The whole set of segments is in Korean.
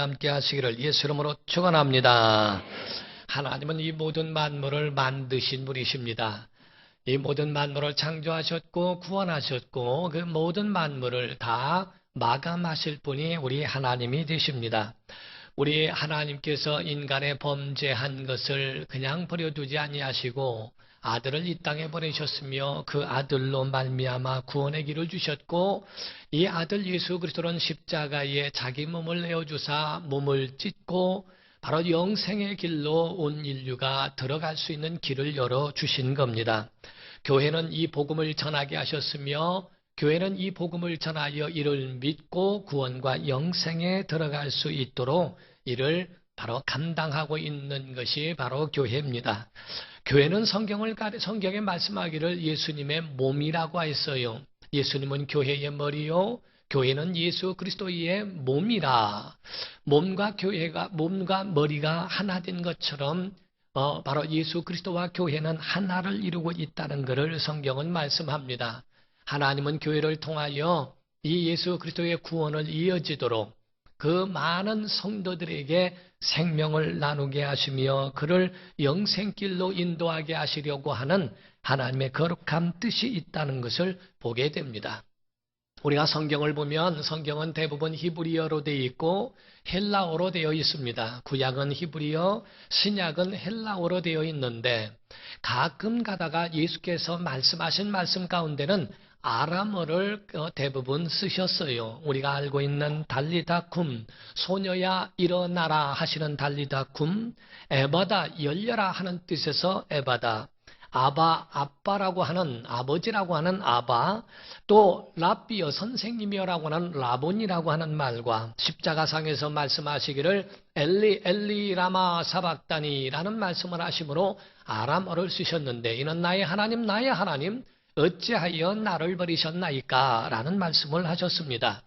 은혜가 함께 하시기를 예수 이름으로 축원합니다. 하나님은 이 모든 만물을 만드신 분이십니다. 이 모든 만물을 창조하셨고 구원하셨고 그 모든 만물을 다 마감하실 분이 우리 하나님이 되십니다. 우리 하나님께서 인간의 범죄한 것을 그냥 버려두지 아니하시고 아들을 이 땅에 보내셨으며 그 아들로 말미암아 구원의 길을 주셨고 이 아들 예수 그리스도는 십자가에 자기 몸을 내어 주사 몸을 찢고 바로 영생의 길로 온 인류가 들어갈 수 있는 길을 열어 주신 겁니다. 교회는 이 복음을 전하게 하셨으며 교회는 이 복음을 전하여 이를 믿고 구원과 영생에 들어갈 수 있도록 이를 바로 감당하고 있는 것이 바로 교회입니다. 교회는 성경을 성경에 말씀하기를 예수님의 몸이라고 했어요. 예수님은 교회의 머리요. 교회는 예수 그리스도의 몸이라. 몸과 교회가 몸과 머리가 하나 된 것처럼 어, 바로 예수 그리스도와 교회는 하나를 이루고 있다는 것을 성경은 말씀합니다. 하나님은 교회를 통하여 이 예수 그리스도의 구원을 이어지도록 그 많은 성도들에게 생명을 나누게 하시며 그를 영생길로 인도하게 하시려고 하는 하나님의 거룩한 뜻이 있다는 것을 보게 됩니다. 우리가 성경을 보면 성경은 대부분 히브리어로 되어 있고 헬라어로 되어 있습니다. 구약은 히브리어, 신약은 헬라어로 되어 있는데 가끔 가다가 예수께서 말씀하신 말씀 가운데는 아람어를 어, 대부분 쓰셨어요. 우리가 알고 있는 달리다쿰, 소녀야 일어나라 하시는 달리다쿰, 에바다 열려라 하는 뜻에서 에바다, 아바 아빠라고 하는 아버지라고 하는 아바, 또 라비어 선생님이여라고 하는 라본이라고 하는 말과 십자가상에서 말씀하시기를 엘리 엘리 라마 사박다니라는 말씀을 하심으로 아람어를 쓰셨는데 이는 나의 하나님 나의 하나님 어찌하여 나를 버리셨나이까? 라는 말씀을 하셨습니다.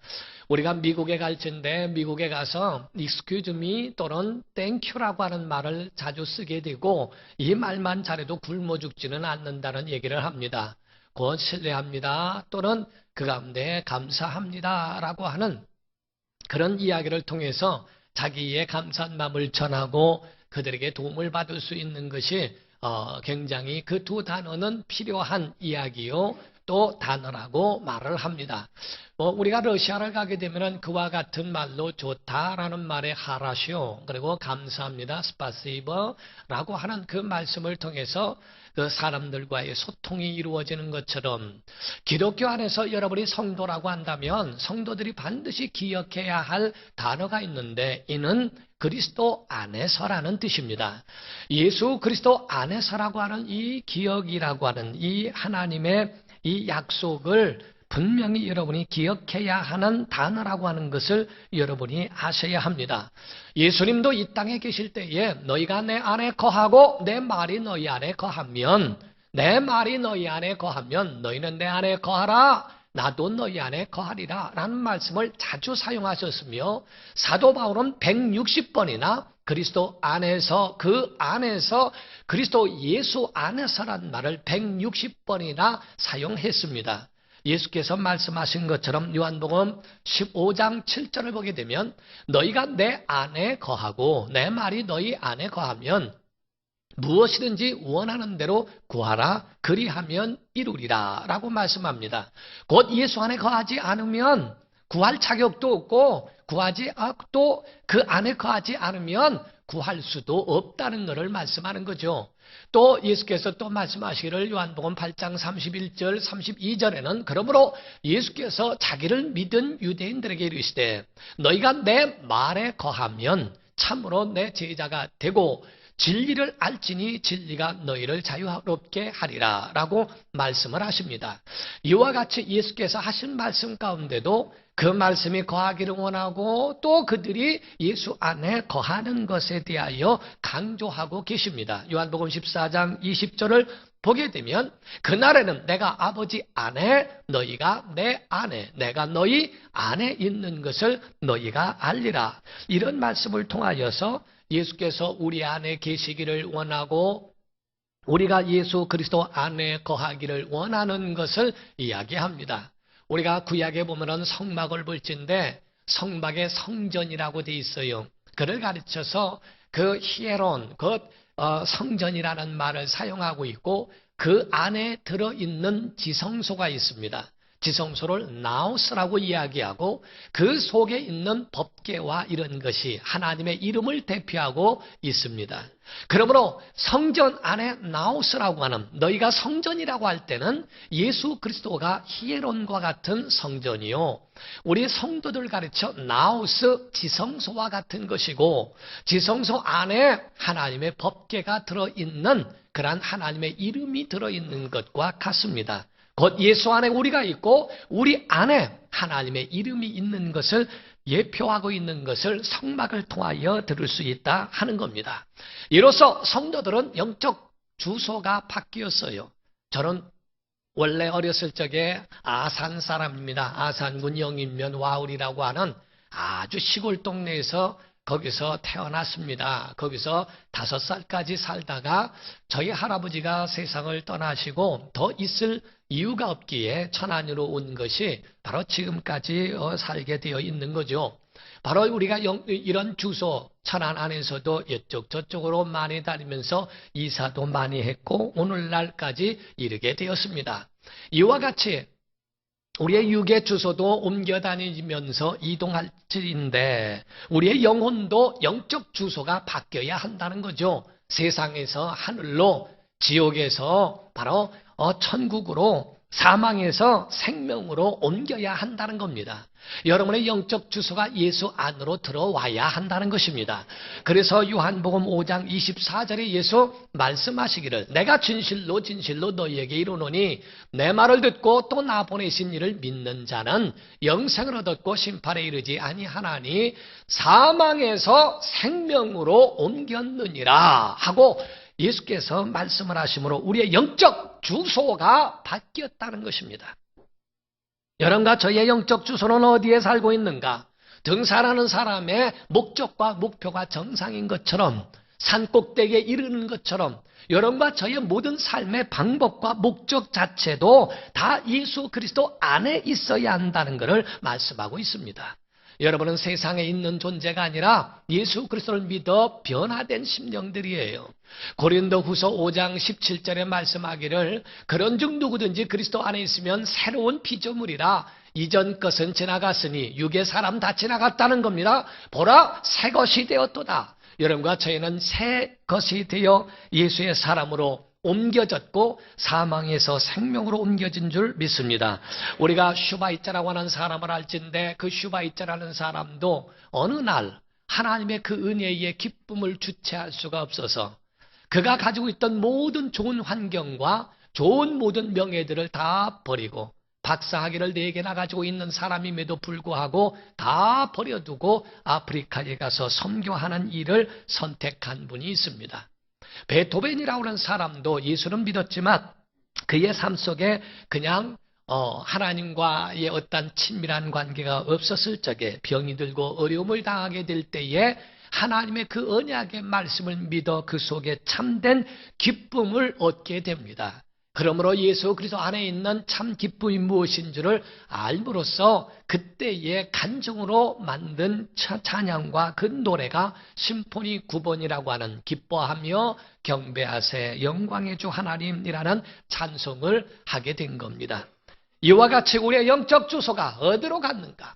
우리가 미국에 갈 텐데 미국에 가서 excuse me 또는 thank you라고 하는 말을 자주 쓰게 되고 이 말만 잘해도 굶어 죽지는 않는다는 얘기를 합니다. 곧 신뢰합니다 또는 그 가운데 감사합니다 라고 하는 그런 이야기를 통해서 자기의 감사한 마음을 전하고 그들에게 도움을 받을 수 있는 것이 어, 굉장히 그 두 단어는 필요한 이야기요. 또 단어라고 말을 합니다. 뭐 우리가 러시아를 가게 되면 그와 같은 말로 좋다라는 말에 하라시오 그리고 감사합니다 스파시버라고 하는 그 말씀을 통해서 그 사람들과의 소통이 이루어지는 것처럼 기독교 안에서 여러분이 성도라고 한다면 성도들이 반드시 기억해야 할 단어가 있는데 이는 그리스도 안에서라는 뜻입니다. 예수 그리스도 안에서라고 하는 이 기억이라고 하는 이 하나님의 이 약속을 분명히 여러분이 기억해야 하는 단어라고 하는 것을 여러분이 아셔야 합니다. 예수님도 이 땅에 계실 때에 너희가 내 안에 거하고 내 말이 너희 안에 거하면 내 말이 너희 안에 거하면 너희는 내 안에 거하라 나도 너희 안에 거하리라 라는 말씀을 자주 사용하셨으며 사도 바울은 160번이나 그리스도 안에서 그 안에서 그리스도 예수 안에서란 말을 160번이나 사용했습니다. 예수께서 말씀하신 것처럼 요한복음 15장 7절을 보게 되면 너희가 내 안에 거하고 내 말이 너희 안에 거하면 무엇이든지 원하는 대로 구하라 그리하면 이루리라 라고 말씀합니다. 곧 예수 안에 거하지 않으면 구할 자격도 없고 구하지 또그 안에 거하지 않으면 구할 수도 없다는 것을 말씀하는 거죠. 또 예수께서 또 말씀하시기를 요한복음 8장 31절 32절에는 그러므로 예수께서 자기를 믿은 유대인들에게 이르시되 너희가 내 말에 거하면 참으로 내 제자가 되고 진리를 알지니 진리가 너희를 자유롭게 하리라 라고 말씀을 하십니다. 이와 같이 예수께서 하신 말씀 가운데도 그 말씀이 거하기를 원하고 또 그들이 예수 안에 거하는 것에 대하여 강조하고 계십니다. 요한복음 14장 20절을 보게 되면 그날에는 내가 아버지 안에 너희가 내 안에 내가 너희 안에 있는 것을 너희가 알리라. 이런 말씀을 통하여서 예수께서 우리 안에 계시기를 원하고 우리가 예수 그리스도 안에 거하기를 원하는 것을 이야기합니다. 우리가 구약에 보면은 성막을 볼진데 성막의 성전이라고 돼 있어요. 그를 가르쳐서 그 히에론, 그 어, 성전이라는 말을 사용하고 있고 그 안에 들어있는 지성소가 있습니다. 지성소를 나우스라고 이야기하고 그 속에 있는 법계와 이런 것이 하나님의 이름을 대표하고 있습니다. 그러므로 성전 안에 나우스라고 하는 너희가 성전이라고 할 때는 예수 그리스도가 히에론과 같은 성전이요. 우리 성도들 가르쳐 나우스 지성소와 같은 것이고 지성소 안에 하나님의 법계가 들어있는 그러한 하나님의 이름이 들어있는 것과 같습니다. 곧 예수 안에 우리가 있고 우리 안에 하나님의 이름이 있는 것을 예표하고 있는 것을 성막을 통하여 들을 수 있다 하는 겁니다. 이로써 성도들은 영적 주소가 바뀌었어요. 저는 원래 어렸을 적에 아산 사람입니다. 아산군 영인면 와울이라고 하는 아주 시골 동네에서 거기서 태어났습니다. 거기서 다섯 살까지 살다가 저희 할아버지가 세상을 떠나시고 더 있을 이유가 없기에 천안으로 온 것이 바로 지금까지 어, 살게 되어 있는 거죠. 바로 우리가 영- 이런 주소 천안 안에서도 이쪽 저쪽으로 많이 다니면서 이사도 많이 했고 오늘날까지 이르게 되었습니다. 이와 같이 우리의 육의 주소도 옮겨 다니면서 이동할 일인데 우리의 영혼도 영적 주소가 바뀌어야 한다는 거죠. 세상에서 하늘로 지옥에서 바로 어, 천국으로 사망에서 생명으로 옮겨야 한다는 겁니다. 여러분의 영적 주소가 예수 안으로 들어와야 한다는 것입니다. 그래서 요한복음 5장 24절에 예수 말씀하시기를 내가 진실로 진실로 너희에게 이르노니 내 말을 듣고 또 나 보내신 이를 믿는 자는 영생을 얻었고 심판에 이르지 아니하나니 사망에서 생명으로 옮겼느니라 하고 예수께서 말씀을 하심으로 우리의 영적 주소가 바뀌었다는 것입니다. 여러분과 저의 영적 주소는 어디에 살고 있는가? 등산하는 사람의 목적과 목표가 정상인 것처럼 산 꼭대기에 이르는 것처럼 여러분과 저의 모든 삶의 방법과 목적 자체도 다 예수 그리스도 안에 있어야 한다는 것을 말씀하고 있습니다. 여러분은 세상에 있는 존재가 아니라 예수 그리스도를 믿어 변화된 심령들이에요. 고린도 후서 5장 17절에 말씀하기를 그런즉 누구든지 그리스도 안에 있으면 새로운 피조물이라 이전 것은 지나갔으니 육의 사람 다 지나갔다는 겁니다. 보라 새 것이 되었도다. 여러분과 저희는 새 것이 되어 예수의 사람으로 옮겨졌고 사망에서 생명으로 옮겨진 줄 믿습니다. 우리가 슈바이자라고 하는 사람을 알진데 그 슈바이자라는 사람도 어느 날 하나님의 그 은혜의 기쁨을 주체할 수가 없어서 그가 가지고 있던 모든 좋은 환경과 좋은 모든 명예들을 다 버리고 박사학위를 네 개나 가지고 있는 사람임에도 불구하고 다 버려두고 아프리카에 가서 선교하는 일을 선택한 분이 있습니다. 베토벤이라고 하는 사람도 예수는 믿었지만 그의 삶 속에 그냥 어, 하나님과의 어떤 친밀한 관계가 없었을 적에 병이 들고 어려움을 당하게 될 때에 하나님의 그 언약의 말씀을 믿어 그 속에 참된 기쁨을 얻게 됩니다. 그러므로 예수 그리스도 안에 있는 참 기쁨이 무엇인 줄을 알므로써 그때의 간증으로 만든 차- 찬양과 그 노래가 심포니 9번이라고 하는 기뻐하며 경배하세 영광의 주 하나님이라는 찬송을 하게 된 겁니다. 이와 같이 우리의 영적 주소가 어디로 갔는가?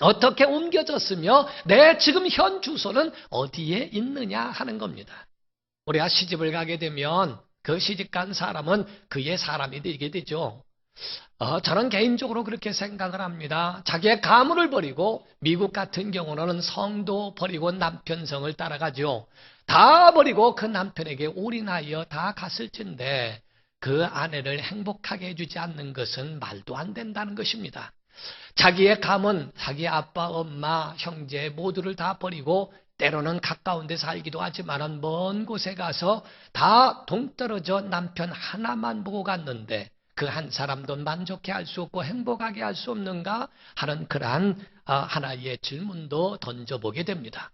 어떻게 옮겨졌으며 내 지금 현 주소는 어디에 있느냐 하는 겁니다. 우리가 시집을 가게 되면 그 시집 간 사람은 그의 사람이 되게 되죠. 어, 저는 개인적으로 그렇게 생각을 합니다. 자기의 가문을 버리고 미국 같은 경우는 성도 버리고 남편 성을 따라가죠. 다 버리고 그 남편에게 올인하여 다 갔을 텐데 그 아내를 행복하게 해주지 않는 것은 말도 안 된다는 것입니다. 자기의 가문, 자기 아빠, 엄마, 형제 모두를 다 버리고 때로는 가까운 데 살기도 하지만 먼 곳에 가서 다 동떨어져 남편 하나만 보고 갔는데 그 한 사람도 만족해 할 수 없고 행복하게 할 수 없는가 하는 그러한 아, 하나의 질문도 던져보게 됩니다.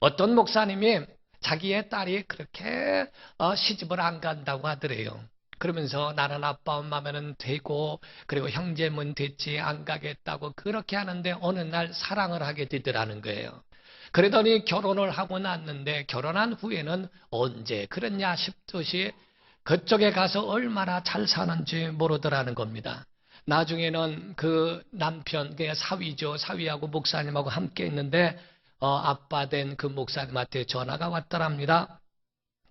어떤 목사님이 자기의 딸이 그렇게 어, 시집을 안 간다고 하더래요. 그러면서 나는 아빠 엄마면은 되고 그리고 형제면 됐지 안 가겠다고 그렇게 하는데 어느 날 사랑을 하게 되더라는 거예요. 그러더니 결혼을 하고 났는데 결혼한 후에는 언제 그랬냐 싶듯이 그쪽에 가서 얼마나 잘 사는지 모르더라는 겁니다. 나중에는 그 남편, 그 사위죠. 사위하고 목사님하고 함께 있는데 어, 아빠 된 그 목사님한테 전화가 왔더랍니다.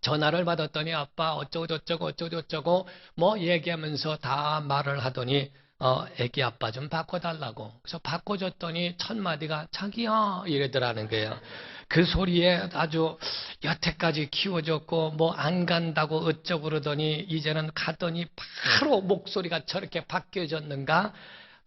전화를 받았더니 아빠 어쩌고 저쩌고 어쩌고 저쩌고 뭐 얘기하면서 다 말을 하더니 어 애기 아빠 좀 바꿔달라고 그래서 바꿔줬더니 첫 마디가 자기야 이러더라는 거예요. 그 소리에 아주 여태까지 키워줬고 뭐 안 간다고 어쩌고 그러더니 이제는 가더니 바로 목소리가 저렇게 바뀌어졌는가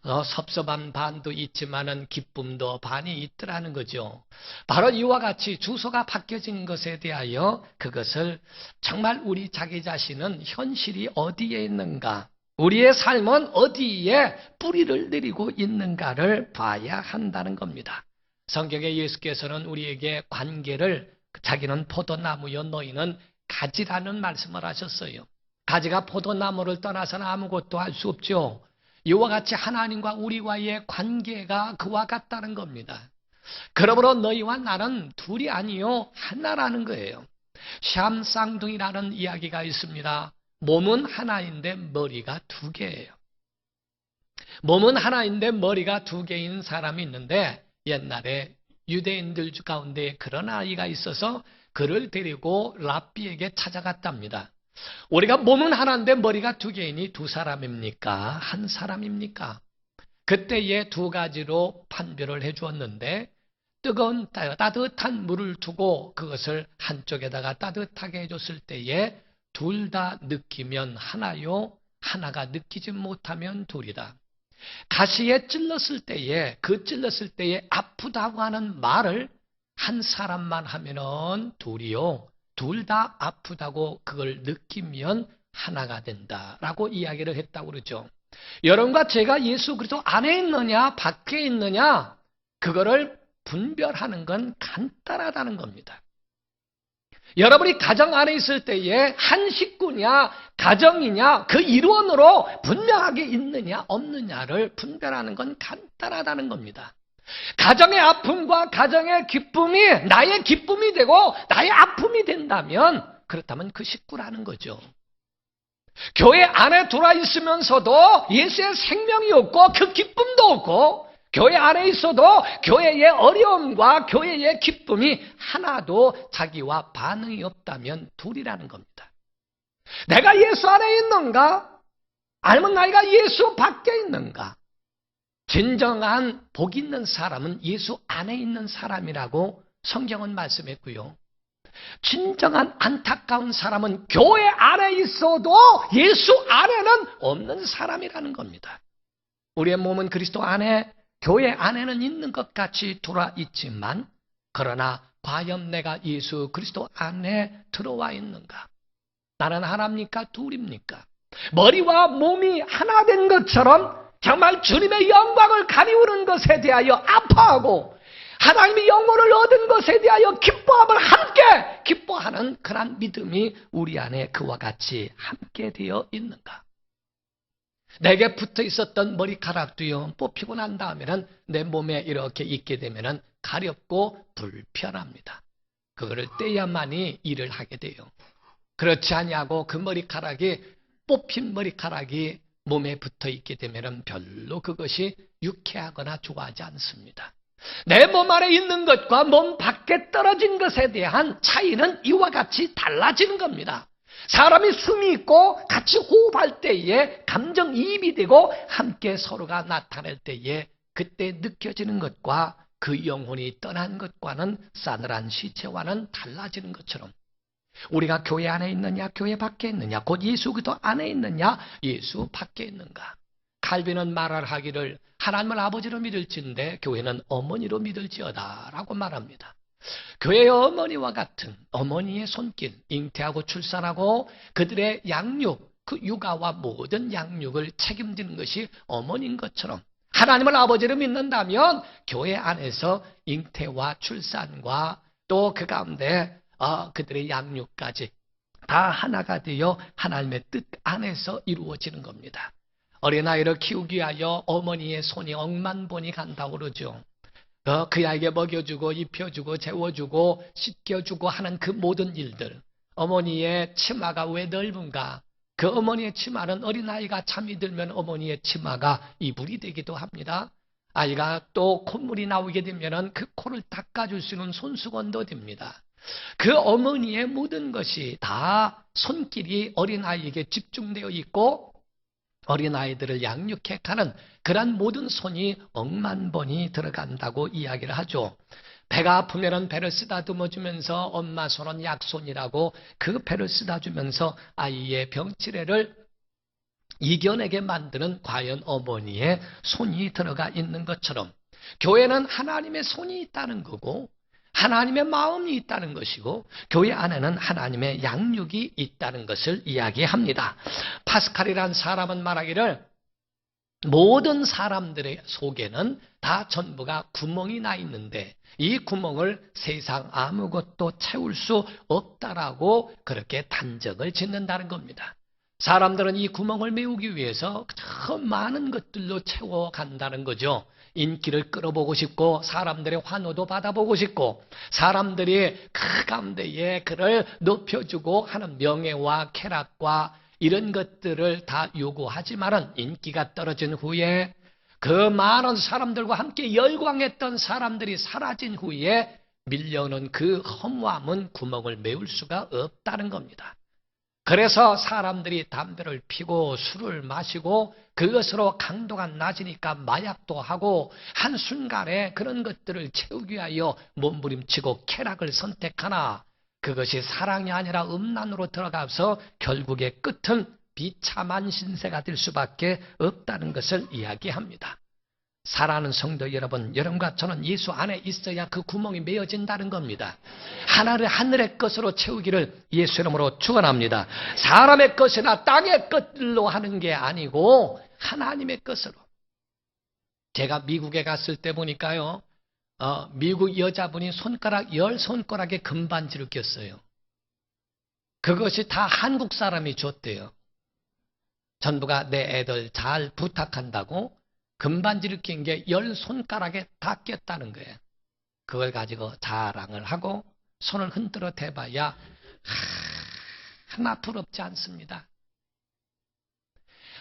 어, 섭섭한 반도 있지만은 기쁨도 반이 있더라는 거죠. 바로 이와 같이 주소가 바뀌어진 것에 대하여 그것을 정말 우리 자기 자신은 현실이 어디에 있는가, 우리의 삶은 어디에 뿌리를 내리고 있는가를 봐야 한다는 겁니다. 성경에 예수께서는 우리에게 관계를 자기는 포도나무여 너희는 가지라는 말씀을 하셨어요. 가지가 포도나무를 떠나서는 아무것도 할 수 없죠. 이와 같이 하나님과 우리와의 관계가 그와 같다는 겁니다. 그러므로 너희와 나는 둘이 아니요 하나라는 거예요. 샴쌍둥이라는 이야기가 있습니다. 몸은 하나인데 머리가 두 개예요. 몸은 하나인데 머리가 두 개인 사람이 있는데 옛날에 유대인들 가운데 그런 아이가 있어서 그를 데리고 랍비에게 찾아갔답니다. 우리가 몸은 하나인데 머리가 두 개이니 두 사람입니까? 한 사람입니까? 그때에 두 가지로 판별을 해 주었는데 뜨거운 따뜻한 물을 두고 그것을 한쪽에다가 따뜻하게 해줬을 때에 둘 다 느끼면 하나요, 하나가 느끼지 못하면 둘이다. 가시에 찔렀을 때에 그 찔렀을 때에 아프다고 하는 말을 한 사람만 하면은 둘이요. 둘 다 아프다고 그걸 느끼면 하나가 된다라고 이야기를 했다고 그러죠. 여러분과 제가 예수 그리스도 안에 있느냐 밖에 있느냐 그거를 분별하는 건 간단하다는 겁니다. 여러분이 가정 안에 있을 때에 한 식구냐, 가정이냐, 그 일원으로 분명하게 있느냐, 없느냐를 분별하는 건 간단하다는 겁니다. 가정의 아픔과 가정의 기쁨이 나의 기쁨이 되고 나의 아픔이 된다면 그렇다면 그 식구라는 거죠. 교회 안에 돌아 있으면서도 예수의 생명이 없고 그 기쁨도 없고 교회 안에 있어도 교회의 어려움과 교회의 기쁨이 하나도 자기와 반응이 없다면 둘이라는 겁니다. 내가 예수 안에 있는가? 아니면 나이가 예수 밖에 있는가? 진정한 복 있는 사람은 예수 안에 있는 사람이라고 성경은 말씀했고요. 진정한 안타까운 사람은 교회 안에 있어도 예수 안에는 없는 사람이라는 겁니다. 우리의 몸은 그리스도 안에 교회 안에는 있는 것 같이 돌아 있지만 그러나 과연 내가 예수 그리스도 안에 들어와 있는가? 나는 하나입니까? 둘입니까? 머리와 몸이 하나 된 것처럼 정말 주님의 영광을 가리우는 것에 대하여 아파하고 하나님의 영혼을 얻은 것에 대하여 기뻐함을 함께 기뻐하는 그런 믿음이 우리 안에 그와 같이 함께 되어 있는가? 내게 붙어 있었던 머리카락도요, 뽑히고 난 다음에는 내 몸에 이렇게 있게 되면은 가렵고 불편합니다. 그거를 떼야만이 일을 하게 돼요. 그렇지 아니하고 그 머리카락이 뽑힌 머리카락이 몸에 붙어 있게 되면은 별로 그것이 유쾌하거나 좋아하지 않습니다. 내 몸 안에 있는 것과 몸 밖에 떨어진 것에 대한 차이는 이와 같이 달라지는 겁니다. 사람이 숨이 있고 같이 호흡할 때에 감정이입이 되고 함께 서로가 나타낼 때에 그때 느껴지는 것과 그 영혼이 떠난 것과는 싸늘한 시체와는 달라지는 것처럼 우리가 교회 안에 있느냐 교회 밖에 있느냐 곧 예수 그리스도 안에 있느냐 예수 밖에 있는가 칼빈은 말을 하기를 하나님을 아버지로 믿을지인데 교회는 어머니로 믿을지어다라고 말합니다. 교회의 어머니와 같은 어머니의 손길, 잉태하고 출산하고 그들의 양육, 그 육아와 모든 양육을 책임지는 것이 어머니인 것처럼 하나님을 아버지로 믿는다면 교회 안에서 잉태와 출산과 또 그 가운데 어, 그들의 양육까지 다 하나가 되어 하나님의 뜻 안에서 이루어지는 겁니다. 어린아이를 키우기 위하여 어머니의 손이 억만 번이 간다고 그러죠. 어, 그 아이에게 먹여주고 입혀주고 재워주고 씻겨주고 하는 그 모든 일들. 어머니의 치마가 왜 넓은가? 그 어머니의 치마는 어린아이가 잠이 들면 어머니의 치마가 이불이 되기도 합니다. 아이가 또 콧물이 나오게 되면 그 코를 닦아줄 수 있는 손수건도 됩니다. 그 어머니의 모든 것이 다 손길이 어린아이에게 집중되어 있고 어린아이들을 양육해 가는 그러한 모든 손이 억만 번이 들어간다고 이야기를 하죠. 배가 아프면 배를 쓰다듬어 주면서 엄마 손은 약손이라고 그 배를 쓰다 주면서 아이의 병치레를 이겨내게 만드는 과연 어머니의 손이 들어가 있는 것처럼 교회는 하나님의 손이 있다는 거고 하나님의 마음이 있다는 것이고 교회 안에는 하나님의 양육이 있다는 것을 이야기합니다. 파스칼이란 사람은 말하기를 모든 사람들의 속에는 다 전부가 구멍이 나 있는데 이 구멍을 세상 아무것도 채울 수 없다라고 그렇게 단정을 짓는다는 겁니다. 사람들은 이 구멍을 메우기 위해서 더 많은 것들로 채워간다는 거죠. 인기를 끌어보고 싶고 사람들의 환호도 받아보고 싶고 사람들이 그 가운데에 그를 높여주고 하는 명예와 쾌락과 이런 것들을 다 요구하지만은 인기가 떨어진 후에 그 많은 사람들과 함께 열광했던 사람들이 사라진 후에 밀려오는 그 허무함은 구멍을 메울 수가 없다는 겁니다. 그래서 사람들이 담배를 피고 술을 마시고 그것으로 강도가 낮으니까 마약도 하고 한순간에 그런 것들을 채우기 위하여 몸부림치고 쾌락을 선택하나 그것이 사랑이 아니라 음란으로 들어가서 결국의 끝은 비참한 신세가 될 수밖에 없다는 것을 이야기합니다. 사랑하는 성도 여러분, 여러분과 저는 예수 안에 있어야 그 구멍이 메어진다는 겁니다. 하나를 하늘의 것으로 채우기를 예수 이름으로 축원합니다. 사람의 것이나 땅의 것들로 하는 게 아니고 하나님의 것으로. 제가 미국에 갔을 때 보니까요, 어, 미국 여자분이 손가락 열 손가락에 금반지를 꼈어요. 그것이 다 한국 사람이 줬대요. 전부가 내 애들 잘 부탁한다고 금반지를 낀 게 열 손가락에 다 꼈다는 거예요. 그걸 가지고 자랑을 하고 손을 흔들어 대봐야 하나 부럽지 않습니다.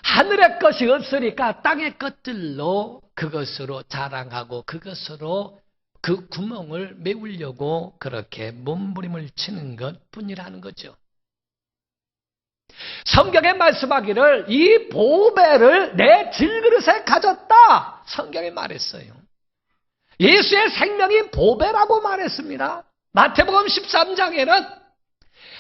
하늘의 것이 없으니까 땅의 것들로 그것으로 자랑하고 그것으로 그 구멍을 메우려고 그렇게 몸부림을 치는 것 뿐이라는 거죠. 성경에 말씀하기를 이 보배를 내 질그릇에 가졌다. 성경에 말했어요. 예수의 생명이 보배라고 말했습니다. 마태복음 13장에는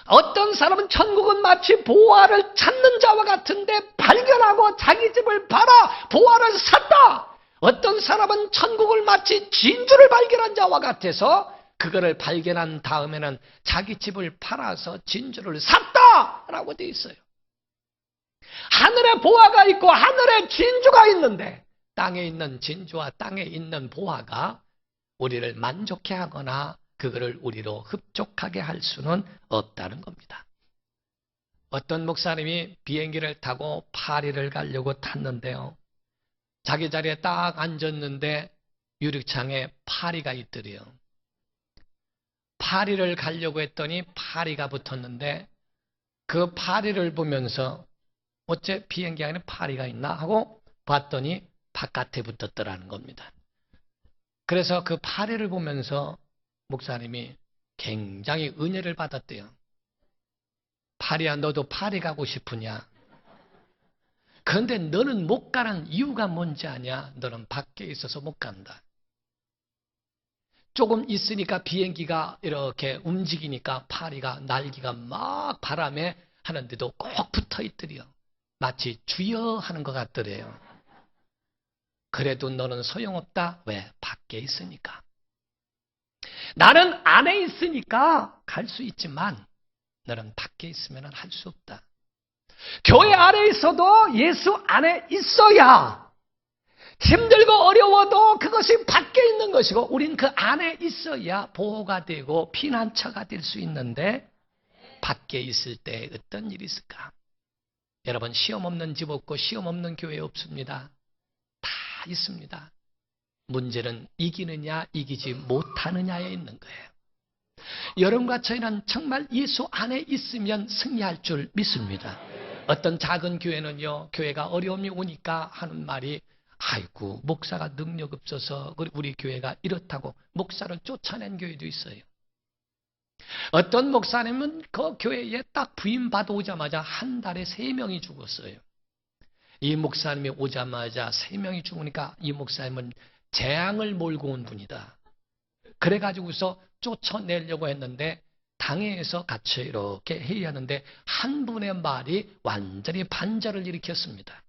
어떤 사람은 천국은 마치 보화를 찾는 자와 같은데 발견하고 자기 집을 팔아 보화를 샀다. 어떤 사람은 천국을 마치 진주를 발견한 자와 같아서 그거를 발견한 다음에는 자기 집을 팔아서 진주를 샀다 라고 되어 있어요. 하늘에 보화가 있고 하늘에 진주가 있는데 땅에 있는 진주와 땅에 있는 보화가 우리를 만족해 하거나 그거를 우리로 흡족하게 할 수는 없다는 겁니다. 어떤 목사님이 비행기를 타고 파리를 가려고 탔는데요. 자기 자리에 딱 앉았는데 유리창에 파리가 있더래요. 파리를 가려고 했더니 파리가 붙었는데 그 파리를 보면서 어째 비행기 안에 파리가 있나 하고 봤더니 바깥에 붙었더라는 겁니다. 그래서 그 파리를 보면서 목사님이 굉장히 은혜를 받았대요. 파리야 너도 파리 가고 싶으냐? 그런데 너는 못 가는 이유가 뭔지 아냐? 너는 밖에 있어서 못 간다. 조금 있으니까 비행기가 이렇게 움직이니까 파리가 날기가 막 바람에 하는데도 꼭 붙어 있더래요. 마치 주여 하는 것 같더래요. 그래도 너는 소용없다. 왜? 밖에 있으니까. 나는 안에 있으니까 갈 수 있지만 너는 밖에 있으면 할 수 없다. 교회 안에 있어도 예수 안에 있어야 힘들고 어려워도 그것이 밖에 있는 것이고 우린 그 안에 있어야 보호가 되고 피난처가 될 수 있는데 밖에 있을 때 어떤 일이 있을까? 여러분 시험 없는 집 없고 시험 없는 교회 없습니다. 다 있습니다. 문제는 이기느냐 이기지 못하느냐에 있는 거예요. 여러분과 저희는 정말 예수 안에 있으면 승리할 줄 믿습니다. 어떤 작은 교회는요, 교회가 어려움이 오니까 하는 말이 아이고 목사가 능력 없어서 우리 교회가 이렇다고 목사를 쫓아낸 교회도 있어요. 어떤 목사님은 그 교회에 딱 부임 받아오자마자 한 달에 세 명이 죽었어요. 이 목사님이 오자마자 세 명이 죽으니까 이 목사님은 재앙을 몰고 온 분이다. 그래가지고서 쫓아내려고 했는데 당회에서 같이 이렇게 회의하는데 한 분의 말이 완전히 반절을 일으켰습니다.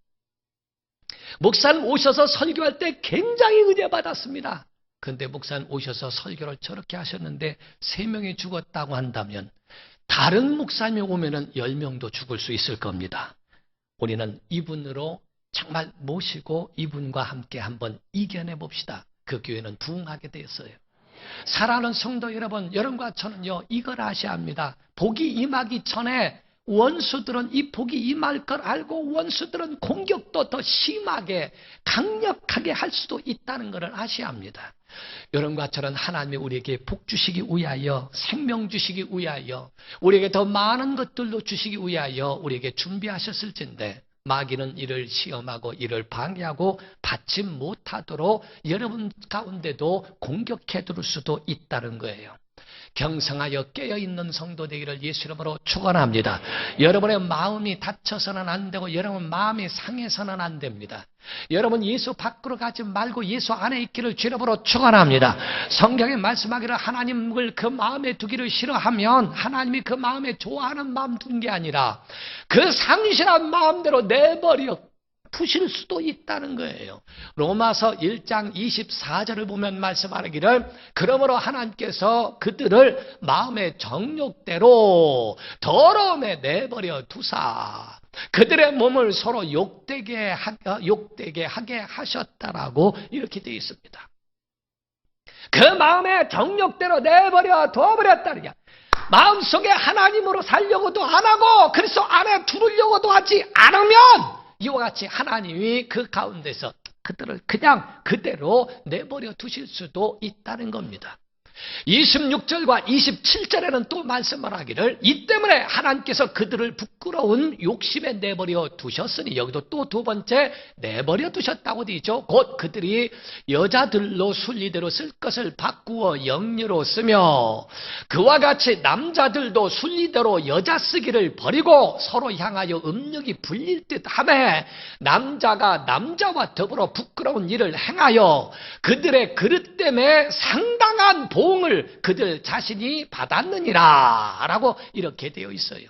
목사님 오셔서 설교할 때 굉장히 은혜 받았습니다. 근데 목사님 오셔서 설교를 저렇게 하셨는데 세 명이 죽었다고 한다면 다른 목사님이 오면은 열 명도 죽을 수 있을 겁니다. 우리는 이분으로 정말 모시고 이분과 함께 한번 이겨내 봅시다. 그 교회는 부흥하게 되었어요. 사랑하는 성도 여러분, 여러분과 저는요, 이걸 아셔야 합니다. 복이 임하기 전에 원수들은 이 복이 임할 걸 알고 원수들은 공격도 더 심하게 강력하게 할 수도 있다는 것을 아셔야 합니다. 여러분과 저는 하나님이 우리에게 복 주시기 위하여 생명 주시기 위하여 우리에게 더 많은 것들도 주시기 위하여 우리에게 준비하셨을진데 마귀는 이를 시험하고 이를 방해하고 받지 못하도록 여러분 가운데도 공격해 둘 수도 있다는 거예요. 경성하여 깨어있는 성도 되기를 예수 이름으로 축원합니다. 여러분의 마음이 다쳐서는 안 되고 여러분 마음이 상해서는 안 됩니다. 여러분 예수 밖으로 가지 말고 예수 안에 있기를 주 이름으로 축원합니다. 성경에 말씀하기를 하나님을 그 마음에 두기를 싫어하면 하나님이 그 마음에 좋아하는 마음 둔 게 아니라 그 상실한 마음대로 내버려 푸실 수도 있다는 거예요. 로마서 1장 24절을 보면 말씀하기를 그러므로 하나님께서 그들을 마음의 정욕대로 더러움에 내버려 두사 그들의 몸을 서로 욕되게, 하, 어, 욕되게 하게 하셨다라고 이렇게 되어 있습니다. 그 마음의 정욕대로 내버려 둬버렸다는 마음속에 하나님으로 살려고도 안 하고 그래서 안에 두르려고도 하지 않으면 이와 같이 하나님이 그 가운데서 그들을 그냥 그대로 내버려 두실 수도 있다는 겁니다. 26절과 27절에는 또 말씀을 하기를 이 때문에 하나님께서 그들을 부끄러운 욕심에 내버려 두셨으니 여기도 또 두 번째 내버려 두셨다고 되죠. 곧 그들이 여자들로 순리대로 쓸 것을 바꾸어 영유로 쓰며 그와 같이 남자들도 순리대로 여자 쓰기를 버리고 서로 향하여 음력이 불릴 듯 하매 남자가 남자와 더불어 부끄러운 일을 행하여 그들의 그릇 때문에 상당한 보 보응을 그들 자신이 받았느니라 라고 이렇게 되어 있어요.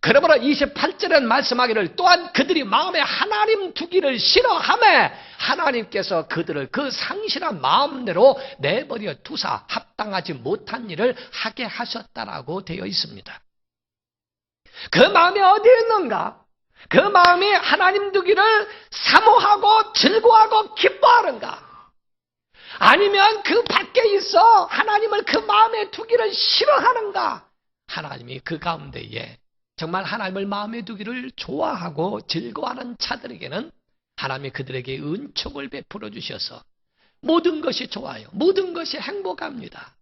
그러므로 28절엔 말씀하기를 또한 그들이 마음에 하나님 두기를 싫어함에 하나님께서 그들을 그 상실한 마음대로 내버려 두사 합당하지 못한 일을 하게 하셨다라고 되어 있습니다. 그 마음이 어디 있는가? 그 마음이 하나님 두기를 사모하고 즐거워하고 기뻐하는가? 아니면 그 밖에 있어 하나님을 그 마음에 두기를 싫어하는가? 하나님이 그 가운데에 정말 하나님을 마음에 두기를 좋아하고 즐거워하는 자들에게는 하나님이 그들에게 은총을 베풀어 주셔서 모든 것이 좋아요. 모든 것이 행복합니다.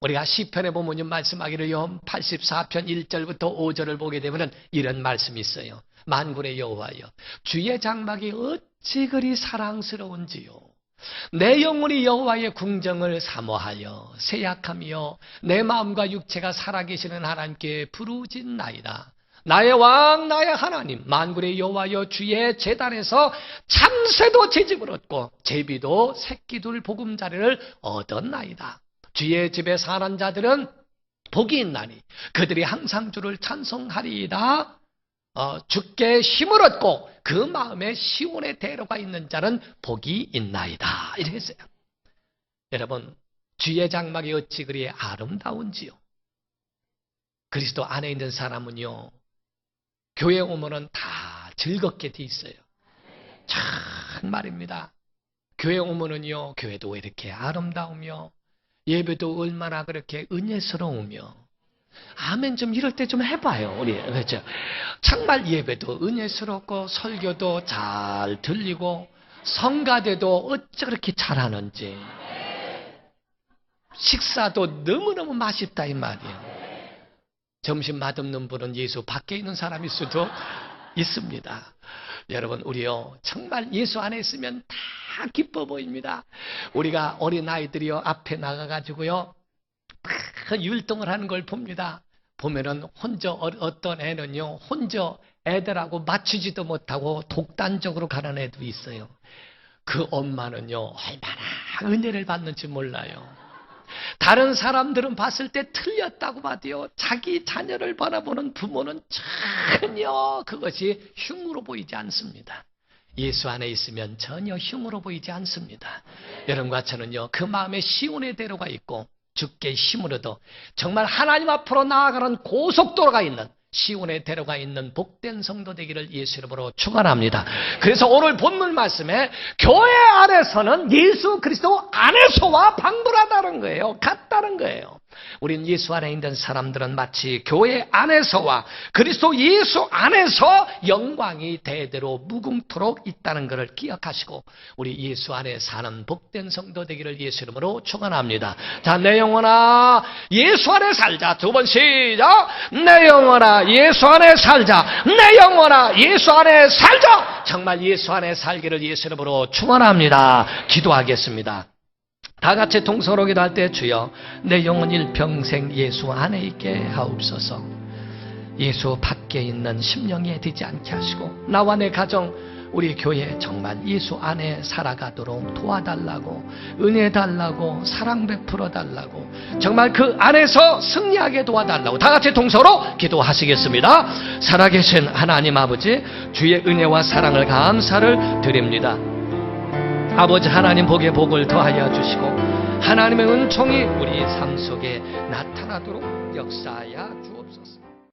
우리가 시편에 보면 말씀하기를 요. 84편 1절부터 5절을 보게 되면 이런 말씀이 있어요. 만군의 여호와여 주의 장막이 어찌 그리 사랑스러운지요. 내 영혼이 여호와의 궁정을 사모하여 세약하며 내 마음과 육체가 살아계시는 하나님께 부르짖 나이다. 나의 왕 나의 하나님 만군의 여호와여 주의 재단에서 참새도 제집을 얻고 제비도 새끼들 보금자리를 얻었나이다. 주의 집에 사는 자들은 복이 있나니 그들이 항상 주를 찬송하리이다. 어, 주께 힘을 얻고 그 마음에 시온의 대로가 있는 자는 복이 있나이다. 이렇게 했어요. 여러분, 주의 장막이 어찌 그리 아름다운지요. 그리스도 안에 있는 사람은요, 교회 오면은 다 즐겁게 돼 있어요. 참 말입니다. 교회 오면은요, 교회도 이렇게 아름다우며, 예배도 얼마나 그렇게 은혜스러우며, 아멘 좀 이럴 때 좀 해봐요, 우리. 그렇죠? 정말 예배도 은혜스럽고 설교도 잘 들리고 성가대도 어찌 그렇게 잘하는지 식사도 너무너무 맛있다 이 말이에요. 점심 맛없는 분은 예수 밖에 있는 사람일 수도 있습니다. 여러분 우리요 정말 예수 안에 있으면 다 기뻐 보입니다. 우리가 어린 아이들이요 앞에 나가 가지고요 그 율동을 하는 걸 봅니다. 보면은 혼자 어- 어떤 애는요 혼자 애들하고 맞추지도 못하고 독단적으로 가는 애도 있어요. 그 엄마는요 얼마나 은혜를 받는지 몰라요. 다른 사람들은 봤을 때 틀렸다고 봐도요 자기 자녀를 바라보는 부모는 전혀 그것이 흉으로 보이지 않습니다. 예수 안에 있으면 전혀 흉으로 보이지 않습니다. 여러분과 저는요 그 마음에 시온의 대로가 있고 죽게 힘으로도 정말 하나님 앞으로 나아가는 고속도로가 있는 시온의 대로가 있는 복된 성도 되기를 예수 이름으로 축원합니다. 그래서 오늘 본문 말씀에 교회 안에서는 예수 그리스도 안에서와 방불하다는 거예요. 같다는 거예요. 우린 예수 안에 있는 사람들은 마치 교회 안에서와 그리스도 예수 안에서 영광이 대대로 무궁토록 있다는 것을 기억하시고 우리 예수 안에 사는 복된 성도 되기를 예수 이름으로 축원합니다. 자, 내 영혼아 예수 안에 살자. 두 번 시작. 내 영혼아 예수 안에 살자. 내 영혼아 예수 안에 살자. 정말 예수 안에 살기를 예수 이름으로 축원합니다. 기도하겠습니다. 다 같이 동서로 기도 할 때 주여 내 영혼 일평생 예수 안에 있게 하옵소서. 예수 밖에 있는 심령에 되지 않게 하시고 나와 내 가정 우리 교회 정말 예수 안에 살아가도록 도와달라고 은혜 달라고 사랑 베풀어 달라고 정말 그 안에서 승리하게 도와달라고 다 같이 동서로 기도하시겠습니다. 살아계신 하나님 아버지 주의 은혜와 사랑을 감사를 드립니다 아버지 하나님 복의 복을 더하여 주시고 하나님의 은총이 우리 삶 속에 나타나도록 역사하여